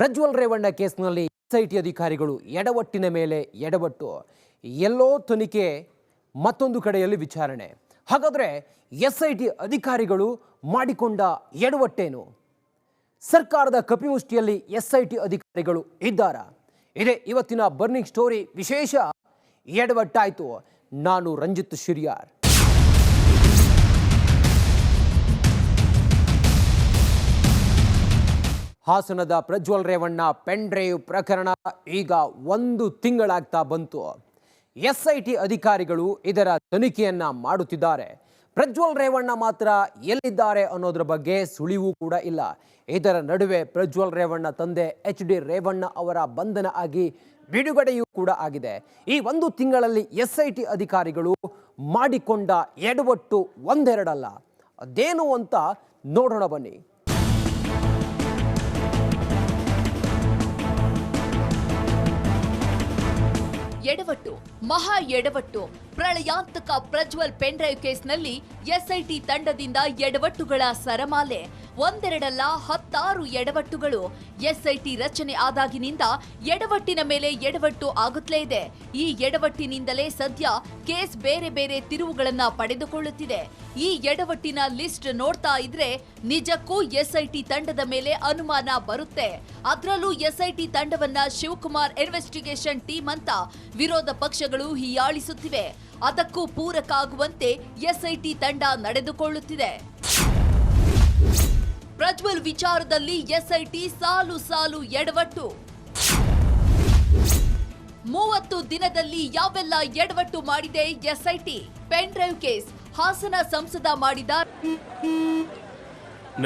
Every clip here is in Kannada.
ಪ್ರಜ್ವಲ್ ರೇವಣ್ಣ ಕೇಸ್ನಲ್ಲಿ ಎಸ್ಐಟಿ ಅಧಿಕಾರಿಗಳು ಎಡವಟ್ಟಿನ ಮೇಲೆ ಎಡವಟ್ಟು. ಎಲ್ಲೋ ತನಿಖೆ, ಮತ್ತೊಂದು ಕಡೆಯಲ್ಲಿ ವಿಚಾರಣೆ. ಹಾಗಾದರೆ ಎಸ್ಐಟಿ ಅಧಿಕಾರಿಗಳು ಮಾಡಿಕೊಂಡ ಎಡವಟ್ಟೇನು? ಸರ್ಕಾರದ ಕಪಿಮುಷ್ಟಿಯಲ್ಲಿ ಎಸ್ಐಟಿ ಅಧಿಕಾರಿಗಳು ಇದ್ದಾರಾ? ಇದೇ ಇವತ್ತಿನ ಬರ್ನಿಂಗ್ ಸ್ಟೋರಿ ವಿಶೇಷ ಎಡವಟ್ಟಾಯಿತು. ನಾನು ರಂಜಿತ್ ಶಿರಿಯಾರ್. ಹಾಸನದ ಪ್ರಜ್ವಲ್ ರೇವಣ್ಣ ಪೆನ್ ಡ್ರೈವ್ ಪ್ರಕರಣ ಈಗ ಒಂದು ತಿಂಗಳಾಗ್ತಾ ಬಂತು. ಎಸ್ಐಟಿ ಅಧಿಕಾರಿಗಳು ಇದರ ತನಿಖೆಯನ್ನ ಮಾಡುತ್ತಿದ್ದಾರೆ. ಪ್ರಜ್ವಲ್ ರೇವಣ್ಣ ಮಾತ್ರ ಎಲ್ಲಿದ್ದಾರೆ ಅನ್ನೋದ್ರ ಬಗ್ಗೆ ಸುಳಿವು ಕೂಡ ಇಲ್ಲ. ಇದರ ನಡುವೆ ಪ್ರಜ್ವಲ್ ರೇವಣ್ಣ ತಂದೆ ಎಚ್ ಡಿ ರೇವಣ್ಣ ಅವರ ಬಂಧನ ಆಗಿ ಬಿಡುಗಡೆಯೂ ಕೂಡ ಆಗಿದೆ. ಈ ಒಂದು ತಿಂಗಳಲ್ಲಿ ಎಸ್ಐಟಿ ಅಧಿಕಾರಿಗಳು ಮಾಡಿಕೊಂಡ ಎಡವಟ್ಟು ಒಂದೆರಡಲ್ಲ. ಅದೇನು ಅಂತ ನೋಡೋಣ ಬನ್ನಿ. ಎಡವಟ್ಟು. ಮಹಾ ಎಡವಟ್ಟು. ಪ್ರಳಯಾಂತಕ ಪ್ರಜ್ವಲ್ ಪೆನ್ಡ್ರೈವ್ ಕೇಸ್ನಲ್ಲಿ ಎಸ್ಐಟಿ ತಂಡದಿಂದ ಎಡವಟ್ಟುಗಳ ಸರಮಾಲೆ. ಒಂದೆರಡಲ್ಲ ಹತ್ತಾರು ಎಡವಟ್ಟುಗಳು. ಎಸ್ಐಟಿ ರಚನೆ ಆದಾಗಿನಿಂದ ಎಡವಟ್ಟಿನ ಮೇಲೆ ಎಡವಟ್ಟು ಆಗುತ್ತಲೇ ಇದೆ. ಈ ಎಡವಟ್ಟಿನಿಂದಲೇ ಸದ್ಯ ಕೇಸ್ ಬೇರೆ ಬೇರೆ ತಿರುವುಗಳನ್ನ ಪಡೆದುಕೊಳ್ಳುತ್ತಿದೆ. ಈ ಎಡವಟ್ಟಿನ ಲಿಸ್ಟ್ ನೋಡ್ತಾ ಇದ್ರೆ ನಿಜಕ್ಕೂ ಎಸ್ಐಟಿ ತಂಡದ ಮೇಲೆ ಅನುಮಾನ ಬರುತ್ತೆ. ಅದರಲ್ಲೂ ಎಸ್ಐಟಿ ತಂಡವನ್ನ ಶಿವಕುಮಾರ್ ಇನ್ವೆಸ್ಟಿಗೇಷನ್ ಟೀಮ್ ಅಂತ ವಿರೋಧ ಪಕ್ಷಗಳು ಹೀಯಾಳಿಸುತ್ತಿವೆ. ಅದಕ್ಕೂ ಪೂರಕ ಆಗುವಂತೆ ಎಸ್ಐಟಿ ತಂಡ ನಡೆದುಕೊಳ್ಳುತ್ತಿದೆ. ಪ್ರಜ್ವಲ್ ವಿಚಾರದಲ್ಲಿ ಎಸ್ಐಟಿ ಸಾಲು ಸಾಲು ಎಡವಟ್ಟು. ಮೂವತ್ತು ದಿನದಲ್ಲಿ ಯಾವೆಲ್ಲ ಎಡವಟ್ಟು ಮಾಡಿದೆ SIT? Pen drive case, Hassan ಸಂಸದ ಮಾಡಿದ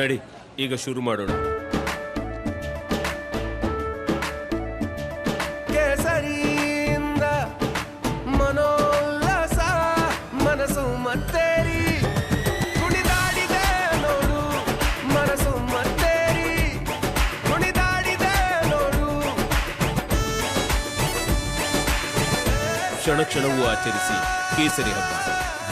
ನಡಿ, ಈಗ ಶುರು ಮಾಡೋಣ. ಕ್ಷಣ ಕ್ಷಣವೂ ಆಚರಿಸಿ ಕೇಸರಿ ಹಬ್ಬ.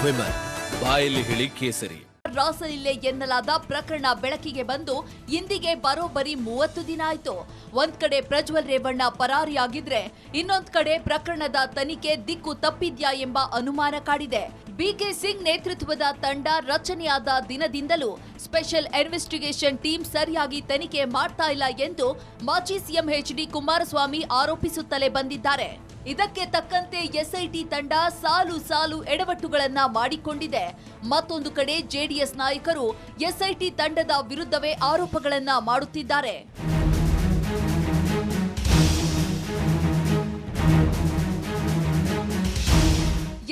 ವಿಮಲ್, ಬಾಯಲ್ಲಿ ಹೇಳಿ ಕೇಸರಿ. ರಾಸಲಿಲ್ಲೆ ಎನ್ನಲಾದ ಪ್ರಕರಣ ಬೆಳಕಿಗೆ ಬಂದು ಇಂದಿಗೆ ಬರೋಬ್ಬರಿ ಮೂವತ್ತು ದಿನ ಆಯ್ತು. ಒಂದ್ ಕಡೆ ಪ್ರಜ್ವಲ್ ರೇವಣ್ಣ ಪರಾರಿಯಾಗಿದ್ರೆ, ಇನ್ನೊಂದ್ ಕಡೆ ಪ್ರಕರಣದ ತನಿಖೆ ದಿಕ್ಕು ತಪ್ಪಿದ್ಯಾ ಎಂಬ ಅನುಮಾನ ಕಾಡಿದೆ. ಬಿಕೆ ಸಿಂಗ್ ನೇತೃತ್ವದ ತಂಡ ರಚನೆಯಾದ ದಿನದಿಂದಲೂ ಸ್ಪೆಷಲ್ ಇನ್ವೆಸ್ಟಿಗೇಷನ್ ಟೀಮ್ ಸರಿಯಾಗಿ ತನಿಖೆ ಮಾಡ್ತಾ ಇಲ್ಲ ಎಂದು ಮಾಜಿ ಸಿಎಂ ಎಚ್ ಡಿ ಕುಮಾರಸ್ವಾಮಿ ಆರೋಪಿಸುತ್ತಲೇ ಬಂದಿದ್ದಾರೆ. ಇದಕ್ಕೆ ತಕ್ಕಂತೆ ಎಸ್ಐಟಿ ತಂಡ ಸಾಲು ಸಾಲು ಎಡವಟ್ಟುಗಳನ್ನ ಮಾಡಿಕೊಂಡಿದೆ. ಮತ್ತೊಂದು ಕಡೆ ಜೆಡಿಎಸ್ ನಾಯಕರು ಎಸ್ಐಟಿ ತಂಡದ ವಿರುದ್ಧವೇ ಆರೋಪಗಳನ್ನ ಮಾಡುತ್ತಿದ್ದಾರೆ.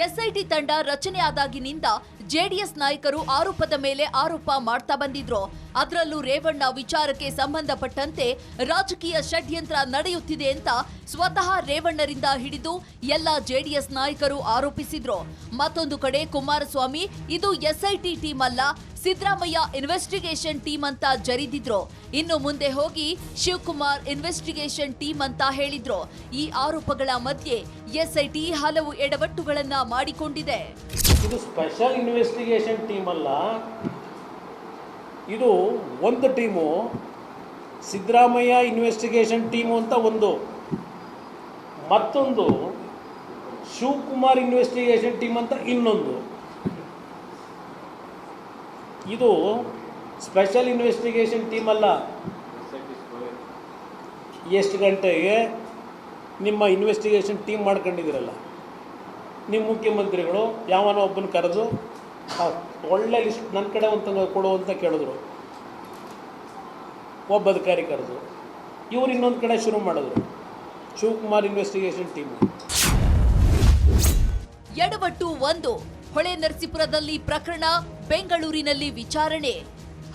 ಎಸ್ಐಟಿ ತಂಡ ರಚನೆಯಾದಾಗಿನಿಂದ ಜೆಡಿಎಸ್ ನಾಯಕರು ಆರೋಪದ ಮೇಲೆ ಆರೋಪ ಮಾಡ್ತಾ ಬಂದಿದ್ರು. ಅದರಲ್ಲೂ ರೇವಣ್ಣ ವಿಚಾರಕ್ಕೆ ಸಂಬಂಧಪಟ್ಟಂತೆ ರಾಜಕೀಯ ಷಡ್ಯಂತ್ರ ನಡೆಯುತ್ತಿದೆ ಅಂತ ಸ್ವತಃ ರೇವಣ್ಣರಿಂದ ಹಿಡಿದು ಎಲ್ಲ ಜೆಡಿಎಸ್ ನಾಯಕರು ಆರೋಪಿಸಿದ್ರು. ಮತ್ತೊಂದು ಕಡೆ ಕುಮಾರಸ್ವಾಮಿ, ಇದು ಎಸ್ಐಟಿ ಟೀಮ್ ಅಲ್ಲ, ಸಿದ್ದರಾಮಯ್ಯ ಇನ್ವೆಸ್ಟಿಗೇಷನ್ ಟೀಮ್ ಅಂತ ಜರಿದಿದ್ರು. ಇನ್ನು ಮುಂದೆ ಹೋಗಿ ಶಿವಕುಮಾರ್ ಇನ್ವೆಸ್ಟಿಗೇಷನ್ ಟೀಮ್ ಅಂತ ಹೇಳಿದ್ರು. ಈ ಆರೋಪಗಳ ಮಧ್ಯೆ ಎಸ್ಐಟಿ ಹಲವು ಎಡವಟ್ಟುಗಳನ್ನ ಮಾಡಿಕೊಂಡಿದೆ. ಇದು ಸ್ಪೆಷಲ್ ಇನ್ವೆಸ್ಟಿಗೇಷನ್ ಟೀಮ್ ಅಲ್ಲ ಇದು ಒಂದು ಟೀಮು ಸಿದ್ದರಾಮಯ್ಯ ಇನ್ವೆಸ್ಟಿಗೇಷನ್ ಟೀಮು ಅಂತ ಒಂದು. ಮತ್ತೊಂದು ಶಿವಕುಮಾರ್ ಇನ್ವೆಸ್ಟಿಗೇಷನ್ ಟೀಮ್ ಅಂತ ಇನ್ನೊಂದು. ಇದು ಸ್ಪೆಷಲ್ ಇನ್ವೆಸ್ಟಿಗೇಷನ್ ಟೀಮ್ ಅಲ್ಲ. ಎಷ್ಟು ಗಂಟೆಗೆ ನಿಮ್ಮ ಇನ್ವೆಸ್ಟಿಗೇಷನ್ ಟೀಮ್ ಮಾಡ್ಕೊಂಡಿದ್ದೀರಲ್ಲ? ನಿಮ್ಮ ಮುಖ್ಯಮಂತ್ರಿಗಳು ಯಾವನೋ ಒಬ್ಬನ ಕರೆದು ಒಳ್ಳೆ ಲಿಸ್ಟ್ ನನ್ನ ಕಡೆ ಒಂದು ಕೊಡು ಅಂತ ಕೇಳಿದ್ರು. ಒಬ್ಬ ಅಧಿಕಾರಿ ಕರೆದು ಇವ್ರು ಇನ್ನೊಂದು ಕಡೆ ಶುರು ಮಾಡಿದ್ರು. ಶಿವಕುಮಾರ್ ಇನ್ವೆಸ್ಟಿಗೇಷನ್ ಟೀಮ್ ಎಡವಟ್ಟು ಒಂದು, ಹೊಳೆ ನರಸೀಪುರದಲ್ಲಿ ಪ್ರಕರಣ, ಬೆಂಗಳೂರಿನಲ್ಲಿ ವಿಚಾರಣೆ.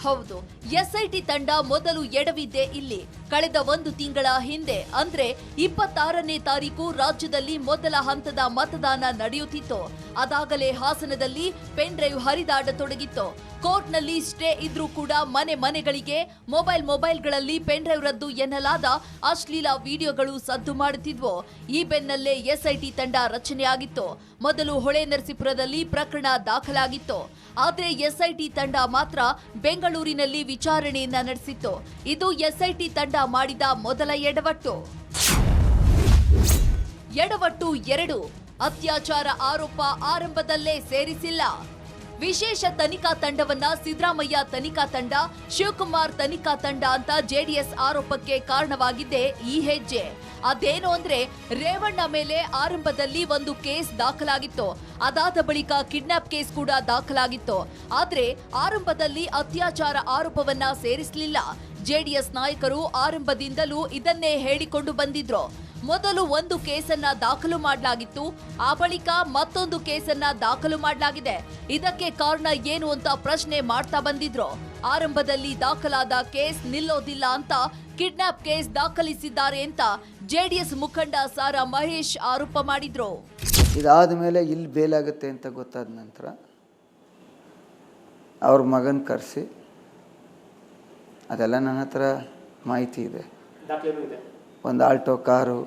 ಹೌದು, ಎಸ್ಐಟಿ ತಂಡ ಮೊದಲು ಎಡವಿದ್ದೆ ಇಲ್ಲಿ. ಕಳೆದ ಒಂದು ತಿಂಗಳ ಹಿಂದೆ, ಅಂದ್ರೆ ಇಪ್ಪತ್ತಾರನೇ ತಾರೀಕು ರಾಜ್ಯದಲ್ಲಿ ಮೊದಲ ಹಂತದ ಮತದಾನ ನಡೆಯುತ್ತಿತ್ತು. ಅದಾಗಲೇ ಹಾಸನದಲ್ಲಿ ಪೆನ್ ಡ್ರೈವ್ ಹರಿದಾಡತೊಡಗಿತ್ತು. ಕೋರ್ಟ್ನಲ್ಲಿ ಸ್ಟೇ ಇದ್ರೂ ಕೂಡ ಮನೆ ಮನೆಗಳಿಗೆ, ಮೊಬೈಲ್ ಮೊಬೈಲ್ಗಳಲ್ಲಿ ಪೆನ್ ಡ್ರೈವ್ ರದ್ದು ಎನ್ನಲಾದ ಅಶ್ಲೀಲ ವಿಡಿಯೋಗಳು ಸದ್ದು ಮಾಡುತ್ತಿದ್ವು. ಈ ಬೆನ್ನಲ್ಲೇ ಎಸ್ಐಟಿ ತಂಡ ರಚನೆಯಾಗಿತ್ತು. ಮೊದಲು ಹೊಳೆ ನರಸೀಪುರದಲ್ಲಿ ಪ್ರಕರಣ ದಾಖಲಾಗಿತ್ತು. ಆದರೆ ಎಸ್ಐಟಿ ತಂಡ ಮಾತ್ರ ಬೆಂಗಳೂರು ಬೆಂಗಳೂರಿನಲ್ಲಿ ವಿಚಾರಣೆಯನ್ನ ನಡೆಸಿತ್ತು. ಇದು ಎಸ್ಐಟಿ ತಂಡ ಮಾಡಿದ ಮೊದಲ ಎಡವಟ್ಟು. ಎಡವಟ್ಟು ಎರಡು. ಅತ್ಯಾಚಾರ ಆರೋಪ ಆರಂಭದಲ್ಲೇ ಸೇರಿಸಿಲ್ಲ. ವಿಶೇಷ ತನಿಖಾ ತಂಡವನ್ನ ಸಿದ್ದರಾಮಯ್ಯ ತನಿಖಾ ತಂಡ, ಶಿವಕುಮಾರ್ ತನಿಖಾ ತಂಡ ಅಂತ ಜೆಡಿಎಸ್ ಆರೋಪಕ್ಕೆ ಕಾರಣವಾಗಿದ್ದೆ ಈ ಹೆಜ್ಜೆ. ಅದೇನು ಅಂದ್ರೆ ರೇವಣ್ಣ ಮೇಲೆ ಆರಂಭದಲ್ಲಿ ಒಂದು ಕೇಸ್ ದಾಖಲಾಗಿತ್ತು. ಅದಾದ ಬಳಿಕ ಕಿಡ್ನಾಪ್ ಕೇಸ್ ಕೂಡ ದಾಖಲಾಗಿತ್ತು. ಆದ್ರೆ ಆರಂಭದಲ್ಲಿ ಅತ್ಯಾಚಾರ ಆರೋಪವನ್ನ ಸೇರಿಸಲಿಲ್ಲ. ಜೆಡಿಎಸ್ ನಾಯಕರು ಆರಂಭದಿಂದಲೂ ಇದನ್ನೇ ಹೇಳಿಕೊಂಡು ಬಂದಿದ್ರು. ಮೊದಲು ಒಂದು ಕೇಸನ್ನ ದಾಖಲು ಮಾಡಲಾಗಿತ್ತು. ಆ ಬಳಿಕ ಮತ್ತೊಂದು ಕೇಸನ್ನ ದಾಖಲು ಮಾಡಲಾಗಿದೆ. ಇದಕ್ಕೆ ಕಾರಣ ಏನು ಅಂತ ಪ್ರಶ್ನೆ ಮಾಡ್ತಾ ಬಂದಿದ್ರು. ಆರಂಭದಲ್ಲಿ ದಾಖಲಾದ ಕೇಸ್ ನಿಲ್ಲೋದಿಲ್ಲ ಅಂತ ಕಿಡ್ನಾಪ್ ಕೇಸ್ ದಾಖಲಿಸಿದ್ದಾರೆ ಅಂತ ಜೆಡಿಎಸ್ ಮುಖಂಡ ಸಾರಾ ಮಹೇಶ್ ಆರೋಪ ಮಾಡಿದ್ರು. ಇದಾದ ಮೇಲೆ ಇಲ್ಲಿ ಬೇಲಾಗುತ್ತೆ ಅಂತ ಗೊತ್ತಾದ ನಂತರ ಅವ್ರ ಮಗನ ಕರೆಸಿ ಅದೆಲ್ಲ ನನ್ನ ಹತ್ರ ಮಾಹಿತಿ ಇದೆ. ಒಂದು ಆಲ್ಟೋ ಕಾರು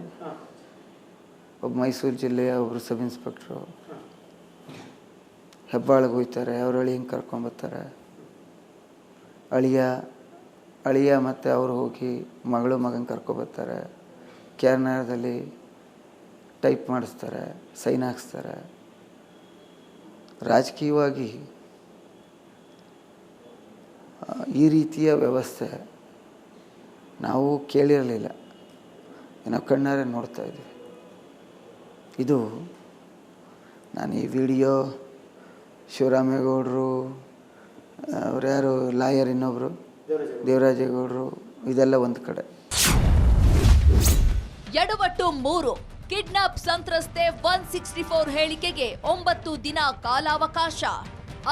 ಒಬ್ಬ ಮೈಸೂರು ಜಿಲ್ಲೆಯ ಒಬ್ಬರು ಸಬ್ ಇನ್ಸ್ಪೆಕ್ಟ್ರು. ಹೆಬ್ಬಾಳಿಗೆ ಹೋಗ್ತಾರೆ ಅವ್ರ ಹಿಂಗೆ ಕರ್ಕೊಂಬರ್ತಾರೆ ಅಳಿಯ ಅಳಿಯ ಮತ್ತು ಅವರು ಹೋಗಿ ಮಗಳು ಮಗನ ಕರ್ಕೊಬರ್ತಾರೆ ಕೆ ಆರ್ ನಗರದಲ್ಲಿ ಟೈಪ್ ಮಾಡಿಸ್ತಾರೆ ಸೈನ್ ಹಾಕ್ಸ್ತಾರೆ. ರಾಜಕೀಯವಾಗಿ ಈ ರೀತಿಯ ವ್ಯವಸ್ಥೆ ನಾವು ಕೇಳಿರಲಿಲ್ಲ. ಏನೋ ಕಣ್ಣಾರೆ ನೋಡ್ತಾ ಇದ್ದೀವಿ. ಇದು ನಾನು ಈ ವಿಡಿಯೋ ಶಿವರಾಮೇಗೌಡರು, ಅವ್ರು ಯಾರು, ಲಾಯರ್ ಇನ್ನೊಬ್ಬರು ದೇವರಾಜೇಗೌಡರು, ಇದೆಲ್ಲ ಒಂದು ಕಡೆ. ಎಡವಟ್ಟು ಮೂರು, ಕಿಡ್ನಾಪ್ ಸಂತ್ರಸ್ತೆ ಒನ್ ಸಿಕ್ಸ್ಟಿ ಫೋರ್ ಹೇಳಿಕೆಗೆ ಒಂಬತ್ತು ದಿನ ಕಾಲಾವಕಾಶ.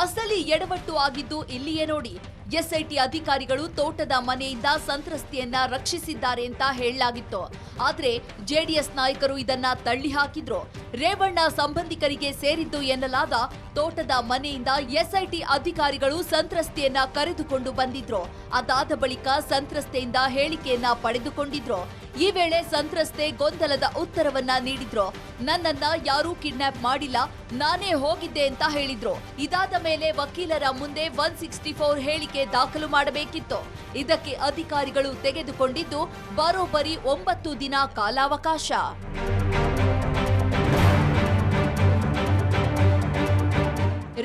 ಅಸಲಿ ಎಡವಟ್ಟು ಆಗಿದ್ದು ಇಲ್ಲಿಯೇ ನೋಡಿ. ಎಸ್ಐಟಿ ಅಧಿಕಾರಿಗಳು ತೋಟದ ಮನೆಯಿಂದ ಸಂತ್ರಸ್ತೆಯನ್ನ ರಕ್ಷಿಸಿದ್ದಾರೆ ಅಂತ ಹೇಳಲಾಗಿತ್ತು. ಆದ್ರೆ ಜೆಡಿಎಸ್ ನಾಯಕರು ಇದನ್ನ ತಳ್ಳಿ ಹಾಕಿದ್ರು. ರೇವಣ್ಣ ಸಂಬಂಧಿಕರಿಗೆ ಸೇರಿದ್ದು ಎನ್ನಲಾದ ತೋಟದ ಮನೆಯಿಂದ ಎಸ್ಐಟಿ ಅಧಿಕಾರಿಗಳು ಸಂತ್ರಸ್ತೆಯನ್ನ ಕರೆದುಕೊಂಡು ಬಂದಿದ್ರು. ಅದಾದ ಬಳಿಕ ಸಂತ್ರಸ್ತೆಯಿಂದ ಹೇಳಿಕೆಯನ್ನ ಪಡೆದುಕೊಂಡಿದ್ರು. ಈ ವೇಳೆ ಸಂತ್ರಸ್ತೆ ಗೊಂದಲದ ಉತ್ತರವನ್ನ ನೀಡಿದ್ರು. ನನ್ನನ್ನ ಯಾರೂ ಕಿಡ್ನಾಪ್ ಮಾಡಿಲ್ಲ, ನಾನೇ ಹೋಗಿದ್ದೆ ಅಂತ ಹೇಳಿದ್ರು. ಇದಾದ ಮೇಲೆ ವಕೀಲರ ಮುಂದೆ ಒನ್ ಸಿಕ್ಸ್ಟಿ ಫೋರ್ ಹೇಳಿಕೆ ದಾಖಲು ಮಾಡಬೇಕಿತ್ತು. ಇದಕ್ಕೆ ಅಧಿಕಾರಿಗಳು ತೆಗೆದುಕೊಂಡಿದ್ದು ಬರೋಬ್ಬರಿ ಒಂಬತ್ತು ದಿನ ಕಾಲಾವಕಾಶ.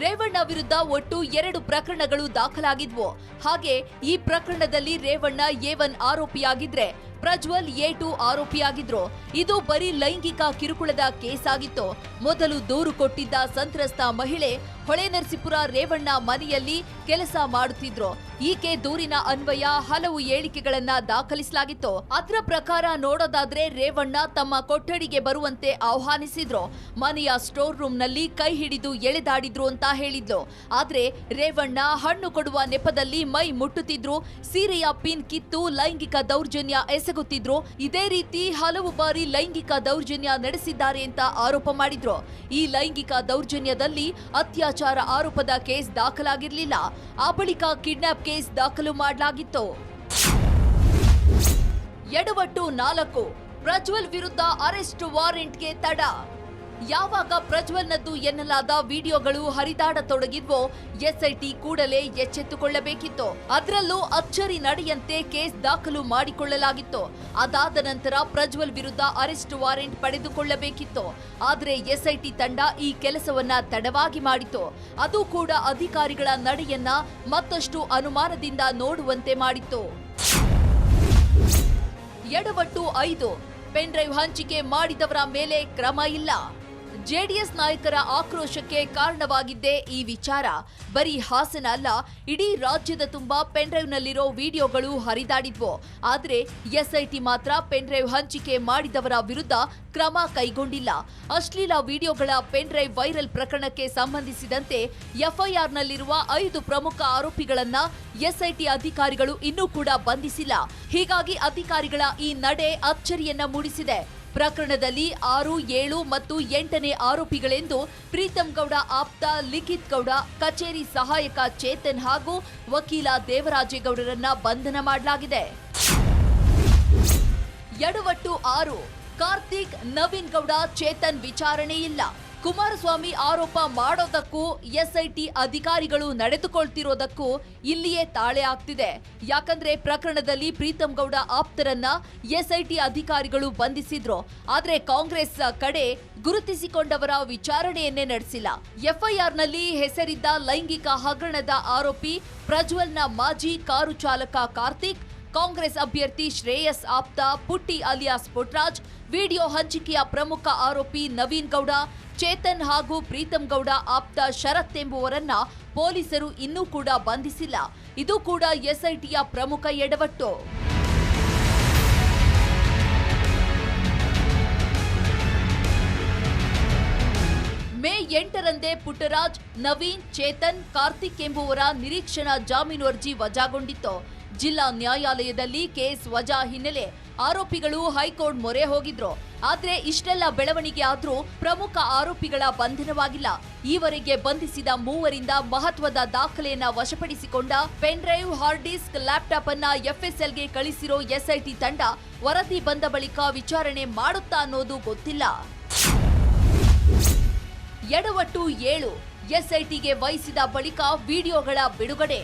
ರೇವಣ್ಣ ವಿರುದ್ಧ ಒಟ್ಟು ಎರಡು ಪ್ರಕರಣಗಳು ದಾಖಲಾಗಿದ್ವು. ಹಾಗೆ ಈ ಪ್ರಕರಣದಲ್ಲಿ ರೇವಣ್ಣ ಎ ಒನ್ ಆರೋಪಿಯಾಗಿದ್ರೆ ಪ್ರಜ್ವಲ್ ಏಟು ಆರೋಪಿಯಾಗಿದ್ರು. ಇದು ಬರೀ ಲೈಂಗಿಕ ಕಿರುಕುಳದ ಕೇಸ್ ಆಗಿತ್ತು ಮೊದಲು ದೂರು ಕೊಟ್ಟಿದ್ದ ಸಂತ್ರಸ್ತ ಮಹಿಳೆ ಹೊಳೆನರಸೀಪುರ ರೇವಣ್ಣ ಮನೆಯಲ್ಲಿ ಕೆಲಸ ಮಾಡುತ್ತಿದ್ರು. ಈಕೆ ದೂರಿನ ಅನ್ವಯ ಹಲವು ಹೇಳಿಕೆಗಳನ್ನ ದಾಖಲಿಸಲಾಗಿತ್ತು. ಅದರ ಪ್ರಕಾರ ನೋಡೋದಾದ್ರೆ ರೇವಣ್ಣ ತಮ್ಮ ಕೊಠಡಿಗೆ ಬರುವಂತೆ ಆಹ್ವಾನಿಸಿದ್ರು. ಮನೆಯ ಸ್ಟೋರ್ ರೂಮ್ನಲ್ಲಿ ಕೈ ಹಿಡಿದು ಎಳೆದಾಡಿದ್ರು ಅಂತ ಹೇಳಿದ್ಲು. ಆದ್ರೆ ರೇವಣ್ಣ ಹಣ್ಣು ಕೊಡುವ ನೆಪದಲ್ಲಿ ಮೈ ಮುಟ್ಟುತ್ತಿದ್ರು. ಸೀರೆಯ ಪಿನ್ ಕಿತ್ತು ಲೈಂಗಿಕ ದೌರ್ಜನ್ಯ ಎಸಗುತ್ತಿದ್ರು ಇದೇ ರೀತಿ ಹಲವು ಬಾರಿ ಲೈಂಗಿಕ ದೌರ್ಜನ್ಯ ನಡೆಸಿದ್ದಾರೆ ಅಂತ ಆರೋಪ ಮಾಡಿದ್ರು. ಈ ಲೈಂಗಿಕ ದೌರ್ಜನ್ಯದಲ್ಲಿ ಅತ್ಯಾಚಾರ ಆರೋಪದ ಕೇಸ್ ದಾಖಲಾಗಿರಲಿಲ್ಲ. ಆ ಬಳಿಕ ಕಿಡ್ನಾಪ್ ಕೇಸ್ ದಾಖಲು ಮಾಡಲಾಗಿತ್ತು. ಎಡವಟ್ಟು ನಾಲ್ಕು, ಪ್ರಜ್ವಲ್ ವಿರುದ್ಧ ಅರೆಸ್ಟ್ ವಾರೆಂಟ್ಗೆ ತಡ. ಯಾವಾಗ ಪ್ರಜ್ವಲ್ನದ್ದು ಎನ್ನಲಾದ ವಿಡಿಯೋಗಳು ಹರಿದಾಡತೊಡಗಿದ್ವೋ, ಎಸ್ಐಟಿ ಕೂಡಲೇ ಎಚ್ಚೆತ್ತುಕೊಳ್ಳಬೇಕಿತ್ತು. ಅದರಲ್ಲೂ ಅಚ್ಚರಿ ನಡೆಯಂತೆ ಕೇಸ್ ದಾಖಲು ಮಾಡಿಕೊಳ್ಳಲಾಗಿತ್ತು. ಅದಾದ ನಂತರ ಪ್ರಜ್ವಲ್ ವಿರುದ್ಧ ಅರೆಸ್ಟ್ ವಾರೆಂಟ್ ಪಡೆದುಕೊಳ್ಳಬೇಕಿತ್ತು. ಆದರೆ ಎಸ್ಐಟಿ ತಂಡ ಈ ಕೆಲಸವನ್ನ ತಡವಾಗಿ ಮಾಡಿತು ಅದು ಕೂಡ ಅಧಿಕಾರಿಗಳ ನಡೆಯನ್ನ ಮತ್ತಷ್ಟು ಅನುಮಾನದಿಂದ ನೋಡುವಂತೆ ಮಾಡಿತ್ತು. ಎಡವಟ್ಟು ಐದು. ಪೆನ್ಡ್ರೈವ್ ಹಂಚಿಕೆ ಮಾಡಿದವರ ಮೇಲೆ ಕ್ರಮ ಇಲ್ಲ. ಜೆಡಿಎಸ್ ನಾಯಕರ ಆಕ್ರೋಶಕ್ಕೆ ಕಾರಣವಾಗಿದ್ದೇ ಈ ವಿಚಾರ. ಬರೀ ಹಾಸನ ಅಲ್ಲ, ಇಡೀ ರಾಜ್ಯದ ತುಂಬಾ ಪೆನ್ಡ್ರೈವ್ನಲ್ಲಿರೋ ವಿಡಿಯೋಗಳು ಹರಿದಾಡಿದ್ವು. ಆದರೆ ಎಸ್ಐಟಿ ಮಾತ್ರ ಪೆನ್ಡ್ರೈವ್ ಹಂಚಿಕೆ ಮಾಡಿದವರ ವಿರುದ್ಧ ಕ್ರಮ ಕೈಗೊಂಡಿಲ್ಲ. ಅಶ್ಲೀಲ ವಿಡಿಯೋಗಳ ಪೆನ್ಡ್ರೈವ್ ವೈರಲ್ ಪ್ರಕರಣಕ್ಕೆ ಸಂಬಂಧಿಸಿದಂತೆ ಎಫ್ಐಆರ್ನಲ್ಲಿರುವ ಐದು ಪ್ರಮುಖ ಆರೋಪಿಗಳನ್ನ ಎಸ್ಐಟಿ ಅಧಿಕಾರಿಗಳು ಇನ್ನೂ ಕೂಡ ಬಂಧಿಸಿಲ್ಲ. ಹೀಗಾಗಿ ಅಧಿಕಾರಿಗಳ ಈ ನಡೆ ಅಚ್ಚರಿಯನ್ನ ಮೂಡಿಸಿದೆ. ಪ್ರಕರಣದಲ್ಲಿ ಆರು, ಏಳು ಮತ್ತು ಎಂಟನೇ ಆರೋಪಿಗಳೆಂದು ಪ್ರೀತಂ ಗೌಡ, ಆಪ್ತ, ಲಿಖಿತ್ ಗೌಡ, ಕಚೇರಿ ಸಹಾಯಕ ಚೇತನ್ ಹಾಗೂ ವಕೀಲ ದೇವರಾಜೇಗೌಡರನ್ನ ಬಂಧನ ಮಾಡಲಾಗಿದೆ. ಎಡವಟ್ಟು ಆರು, ಕಾರ್ತಿಕ್, ನವೀನ್ ಗೌಡ ಚೇತನ್ ವಿಚಾರಣೆ ಇಲ್ಲ. ಕುಮಾರಸ್ವಾಮಿ ಆರೋಪ ಮಾಡೋದಕ್ಕೂ ಎಸ್ಐಟಿ ಅಧಿಕಾರಿಗಳು ನಡೆದುಕೊಳ್ತಿರೋದಕ್ಕೂ ಇಲ್ಲಿಯೇ ತಾಳೆ ಆಗ್ತಿದೆ. ಯಾಕಂದ್ರೆ ಪ್ರಕರಣದಲ್ಲಿ ಪ್ರೀತಂ ಗೌಡ ಆಪ್ತರನ್ನ ಎಸ್ಐಟಿ ಅಧಿಕಾರಿಗಳು ಬಂಧಿಸಿದ್ರು. ಆದ್ರೆ ಕಾಂಗ್ರೆಸ್ ಕಡೆ ಗುರುತಿಸಿಕೊಂಡವರ ವಿಚಾರಣೆಯನ್ನೇ ನಡೆಸಿಲ್ಲ. ಎಫ್ಐಆರ್ನಲ್ಲಿ ಹೆಸರಿದ್ದ ಲೈಂಗಿಕ ಹಗರಣದ ಆರೋಪಿ ಪ್ರಜ್ವಲ್ನ ಮಾಜಿ ಕಾರು ಚಾಲಕ ಕಾರ್ತಿಕ್ ಕಾಂಗ್ರೆಸ್ ಅಭ್ಯರ್ಥಿ ಶ್ರೇಯಸ್ ಆಪ್ತ, ಪುಟ್ಟಿ ಅಲಿಯಾಸ್ ಪುಟ್ರಾಜ್, ವಿಡಿಯೋ ಹಂಚಿಕೆಯ ಪ್ರಮುಖ ಆರೋಪಿ ನವೀನ್ ಗೌಡ, ಚೇತನ್ ಹಾಗೂ ಪ್ರೀತಂ ಗೌಡ ಆಪ್ತ ಶರತ್ ಎಂಬುವರನ್ನ ಪೊಲೀಸರು ಇನ್ನೂ ಕೂಡ ಬಂಧಿಸಿಲ್ಲ. ಇದು ಕೂಡ ಎಸ್ಐಟಿಯ ಪ್ರಮುಖ ಎಡವಟ್ಟು. ಮೇ ಎಂಟರಂದೇ ಪುಟ್ಟರಾಜ್, ನವೀನ್, ಚೇತನ್, ಕಾರ್ತಿಕ್ ಎಂಬುವರ ನಿರೀಕ್ಷಣಾ ಜಾಮೀನು ಅರ್ಜಿ ವಜಾಗೊಂಡಿತ್ತು. ಜಿಲ್ಲಾ ನ್ಯಾಯಾಲಯದಲ್ಲಿ ಕೇಸ್ ವಜಾ ಹಿನ್ನೆಲೆ ಆರೋಪಿಗಳು ಹೈಕೋರ್ಟ್ ಮೊರೆ ಹೋಗಿದ್ರು. ಆದ್ರೆ ಇಷ್ಟೆಲ್ಲ ಬೆಳವಣಿಗೆ ಆದ್ರೂ ಪ್ರಮುಖ ಆರೋಪಿಗಳ ಬಂಧನವಾಗಿಲ್ಲ. ಈವರೆಗೆ ಬಂಧಿಸಿದ ಮೂವರಿಂದ ಮಹತ್ವದ ದಾಖಲೆಯನ್ನ ವಶಪಡಿಸಿಕೊಂಡ pen drive hard disk laptop ಅನ್ನ ಎಫ್ಎಸ್ಎಲ್ಗೆ ಕಳಿಸಿರೋ ಎಸ್ಐಟಿ ತಂಡ ವರದಿ ಬಂದ ಬಳಿಕ ವಿಚಾರಣೆ ಮಾಡುತ್ತಾ ಅನ್ನೋದು ಗೊತ್ತಿಲ್ಲ. ಎಡವಟ್ಟು ಏಳು ಎಸ್ಐಟಿಗೆ ವಹಿಸಿದ ಬಳಿಕ ವಿಡಿಯೋಗಳ ಬಿಡುಗಡೆ.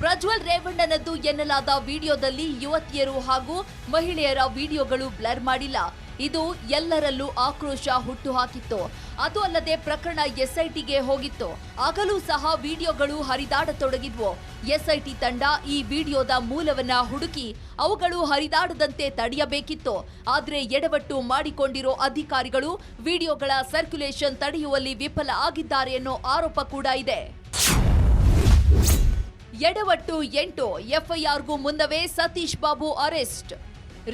ಪ್ರಜ್ವಲ್ ರೇವಣ್ಣನದ್ದು ಎನ್ನಲಾದ ವಿಡಿಯೋದಲ್ಲಿ ಯುವತಿಯರು ಹಾಗೂ ಮಹಿಳೆಯರ ವಿಡಿಯೋಗಳು ಬ್ಲರ್ ಮಾಡಿಲ್ಲ. ಇದು ಎಲ್ಲರಲ್ಲೂ ಆಕ್ರೋಶ ಹುಟ್ಟುಹಾಕಿತ್ತು. ಅದು ಅಲ್ಲದೆ ಪ್ರಕರಣ ಎಸ್ಐಟಿಗೆ ಹೋಗಿತ್ತು. ಆಗಲೂ ಸಹ ವಿಡಿಯೋಗಳು ಹರಿದಾಡತೊಡಗಿದ್ವು. ಎಸ್ಐಟಿ ತಂಡ ಈ ವಿಡಿಯೋದ ಮೂಲವನ್ನ ಹುಡುಕಿ ಅವುಗಳು ಹರಿದಾಡದಂತೆ ತಡೆಯಬೇಕಿತ್ತು. ಆದ್ರೆ ಎಡವಟ್ಟು ಮಾಡಿಕೊಂಡಿರೋ ಅಧಿಕಾರಿಗಳು ವಿಡಿಯೋಗಳ ಸರ್ಕ್ಯುಲೇಷನ್ ತಡೆಯುವಲ್ಲಿ ವಿಫಲ ಆಗಿದ್ದಾರೆ ಅನ್ನೋ ಆರೋಪ ಕೂಡ ಇದೆ. ಎಡವಟ್ಟು ಎಂಟು, ಎಫ್ಐಆರ್ಗೂ ಮುನ್ನವೇ ಸತೀಶ್ ಬಾಬು ಅರೆಸ್ಟ್.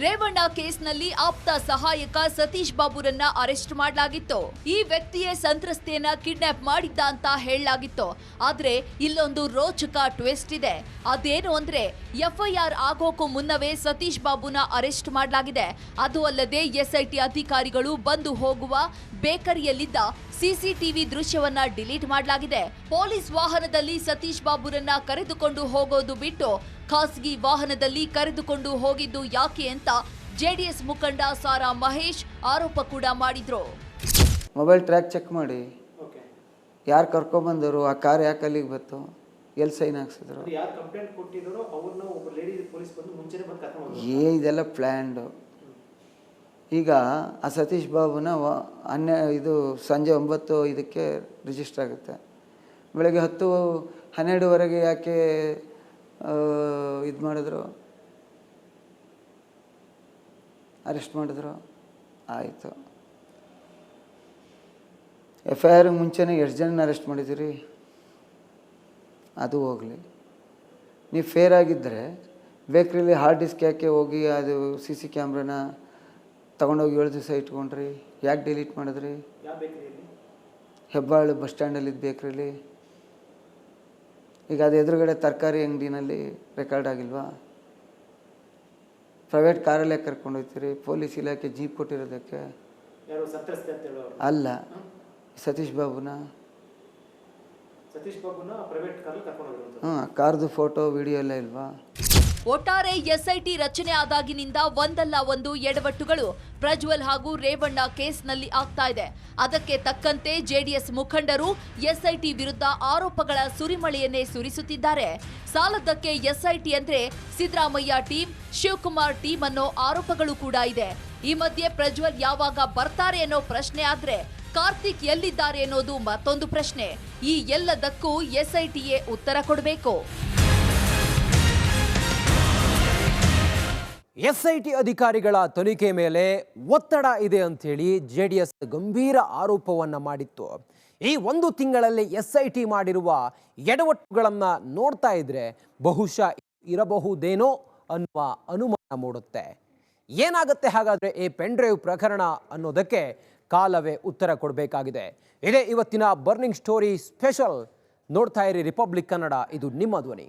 ರೇವಣ್ಣ ಕೇಸ್ನಲ್ಲಿ ಆಪ್ತ ಸಹಾಯಕ ಸತೀಶ್ ಬಾಬುರನ್ನ ಅರೆಸ್ಟ್ ಮಾಡಲಾಗಿತ್ತು. ಈ ವ್ಯಕ್ತಿಯೇ ಸಂತ್ರಸ್ತೆಯನ್ನ ಕಿಡ್ನಾಪ್ ಮಾಡಿದ್ದ ಅಂತ ಹೇಳಲಾಗಿತ್ತು. ಆದ್ರೆ ಇಲ್ಲೊಂದು ರೋಚಕ ಟ್ವಿಸ್ಟ್ ಇದೆ. ಅದೇನು ಅಂದ್ರೆ ಎಫ್ಐಆರ್ ಆಗೋಕ್ಕೂ ಮುನ್ನವೇ ಸತೀಶ್ ಬಾಬುನ ಅರೆಸ್ಟ್ ಮಾಡಲಾಗಿದೆ. ಅದು ಅಲ್ಲದೆ ಎಸ್ಐಟಿ ಅಧಿಕಾರಿಗಳು ಬಂದು ಹೋಗುವ ಬೇಕರಿಯಲ್ಲಿದ್ದ ಸಿಸಿಟಿವಿ ದೃಶ್ಯವನ್ನ ಡಿಲೀಟ್ ಮಾಡಲಾಗಿದೆ. ಪೊಲೀಸ್ ವಾಹನದಲ್ಲಿ ಸತೀಶ್ ಬಾಬುರನ್ನ ಕರೆದುಕೊಂಡು ಹೋಗೋದು ಬಿಟ್ಟು ಖಾಸಗಿ ವಾಹನದಲ್ಲಿ ಕರೆದುಕೊಂಡು ಹೋಗಿದ್ದು ಯಾಕೆ ಅಂತ ಜೆಡಿಎಸ್ ಮುಖಂಡ ಸಾರಾ ಮಹೇಶ್ ಆರೋಪ ಕೂಡ ಮಾಡಿದ್ರು. ಮೊಬೈಲ್ ಟ್ರ್ಯಾಕ್ ಚೆಕ್ ಮಾಡಿ. ಯಾರು ಕರ್ಕೊಂಬಂದರು ಆ ಕಾರ್ ಯಾಕೆ ಅಲ್ಲಿಗೆ ಬಂತು ಎಲ್ಲಿ ಸೈನ್ ಹಾಕ್ಸಿದ್ರು. ಯಾರು ಕಂಪ್ಲೇಂಟ್ ಕೊಟ್ಟಿದ್ದಾರೋ ಅವ್ರನ್ನ ಒಬ್ಬ ಲೇಡಿ ಪೊಲೀಸ್ ಬಂದು ಮುಂಚೆನೆ ಬಂದು ಏ ಇದೆಲ್ಲ ಪ್ಲ್ಯಾಂಡು ಈಗ ಆ ಸತೀಶ್ ಬಾಬುನ ಹನ್ನೆ, ಇದು ಸಂಜೆ ಒಂಬತ್ತು ಇದಕ್ಕೆ ರಿಜಿಸ್ಟರ್ ಆಗುತ್ತೆ. ಬೆಳಗ್ಗೆ ಹತ್ತು, ಹನ್ನೆರಡುವರೆಗೆ ಯಾಕೆ ಇದು ಮಾಡಿದ್ರು? ಅರೆಸ್ಟ್ ಮಾಡಿದ್ರು? ಆಯಿತು. ಎಫ್ ಐ ಆರ್ ಮುಂಚೆನೇ ಎಷ್ಟು ಜನ ಅರೆಸ್ಟ್ ಮಾಡಿದ್ದೀರಿ? ಅದು ಹೋಗಲಿ. ನೀವು ಫೇರ್ ಆಗಿದ್ದರೆ ಬೇಕ್ರಿಲಿ ಹಾರ್ಡ್ ಡಿಸ್ಕ್ ಯಾಕೆ ಹೋಗಿ ಅದು ಸಿ ಸಿ ಕ್ಯಾಮ್ರಾನ ತೊಗೊಂಡೋಗಿ ಏಳು ದಿವಸ ಇಟ್ಕೊಂಡ್ರಿ. ಯಾಕೆ ಡಿಲೀಟ್ ಮಾಡಿದ್ರಿ? ಹೆಬ್ಬಾಳು ಬಸ್ ಸ್ಟ್ಯಾಂಡಲ್ಲಿ ಬೇಕ್ರಿಲಿ ಈಗ ಅದು ಎದುರುಗಡೆ ತರಕಾರಿ ಅಂಗಡಿನಲ್ಲಿ ರೆಕಾರ್ಡ್ ಆಗಿಲ್ವಾ? ಪ್ರೈವೇಟ್ ಕಾರಲ್ಲೇ ಕರ್ಕೊಂಡೋಗ್ತೀರಿ ಪೊಲೀಸ್ ಇಲಾಖೆ ಜೀಪ್ ಕೊಟ್ಟಿರೋದಕ್ಕೆ. ಅಲ್ಲ. ಸತೀಶ್ ಬಾಬುನ. ಸತೀಶ್ ಬಾಬುನ ಪ್ರೈವೇಟ್ ಕಾರ್ ಕರ್ಕೊಂಡು ಹೋಗಿರೋದು ಹಾಂ ಕಾರ್ದು ಫೋಟೋ ವಿಡಿಯೋ ಎಲ್ಲ ಇಲ್ವಾ? ಒಟ್ಟಾರೆ ಎಸ್ಐಟಿ ರಚನೆ ಆದಾಗಿನಿಂದ ಒಂದಲ್ಲ ಒಂದು ಎಡವಟ್ಟುಗಳು ಪ್ರಜ್ವಲ್ ಹಾಗೂ ರೇವಣ್ಣ ಕೇಸ್ನಲ್ಲಿ ಆಗ್ತಾ ಇದೆ. ಅದಕ್ಕೆ ತಕ್ಕಂತೆ ಜೆಡಿಎಸ್ ಮುಖಂಡರು ಎಸ್ಐಟಿ ವಿರುದ್ಧ ಆರೋಪಗಳ ಸುರಿಮಳೆಯನ್ನೇ ಸುರಿಸುತ್ತಿದ್ದಾರೆ. ಸಾಲದಕ್ಕೆ ಎಸ್ಐಟಿ ಅಂದ್ರೆ ಸಿದ್ದರಾಮಯ್ಯ ಟೀಮ್, ಶಿವಕುಮಾರ್ ಟೀಮ್ ಅನ್ನೋ ಆರೋಪಗಳು ಕೂಡ ಇದೆ. ಈ ಮಧ್ಯೆ ಪ್ರಜ್ವಲ್ ಯಾವಾಗ ಬರ್ತಾರೆ ಅನ್ನೋ ಪ್ರಶ್ನೆ ಆದ್ರೆ ಕಾರ್ತಿಕ್ ಎಲ್ಲಿದ್ದಾರೆ ಅನ್ನೋದು ಮತ್ತೊಂದು ಪ್ರಶ್ನೆ. ಈ ಎಲ್ಲದಕ್ಕೂ ಎಸ್ಐಟಿಯೇ ಉತ್ತರ ಕೊಡಬೇಕು. ಎಸ್ಐಟಿ ಅಧಿಕಾರಿಗಳ ತನಿಖೆ ಮೇಲೆ ಒತ್ತಡ ಇದೆ ಅಂಥೇಳಿ ಜೆ ಡಿ ಎಸ್ ಗಂಭೀರ ಆರೋಪವನ್ನು ಮಾಡಿತ್ತು. ಈ ಒಂದು ತಿಂಗಳಲ್ಲಿ ಎಸ್ ಐ ಟಿ ಮಾಡಿರುವ ಎಡವಟ್ಟುಗಳನ್ನು ನೋಡ್ತಾ ಇದ್ರೆ ಬಹುಶಃ ಇರಬಹುದೇನೋ ಅನ್ನುವ ಅನುಮಾನ ಮೂಡುತ್ತೆ. ಏನಾಗುತ್ತೆ ಹಾಗಾದರೆ ಈ ಪೆನ್ ಡ್ರೈವ್ ಪ್ರಕರಣ ಅನ್ನೋದಕ್ಕೆ ಕಾಲವೇ ಉತ್ತರ ಕೊಡಬೇಕಾಗಿದೆ. ಇದೇ ಇವತ್ತಿನ ಬರ್ನಿಂಗ್ ಸ್ಟೋರಿ ಸ್ಪೆಷಲ್ ನೋಡ್ತಾ ಇರಿ ರಿಪಬ್ಲಿಕ್ ಕನ್ನಡ, ಇದು ನಿಮ್ಮ ಧ್ವನಿ.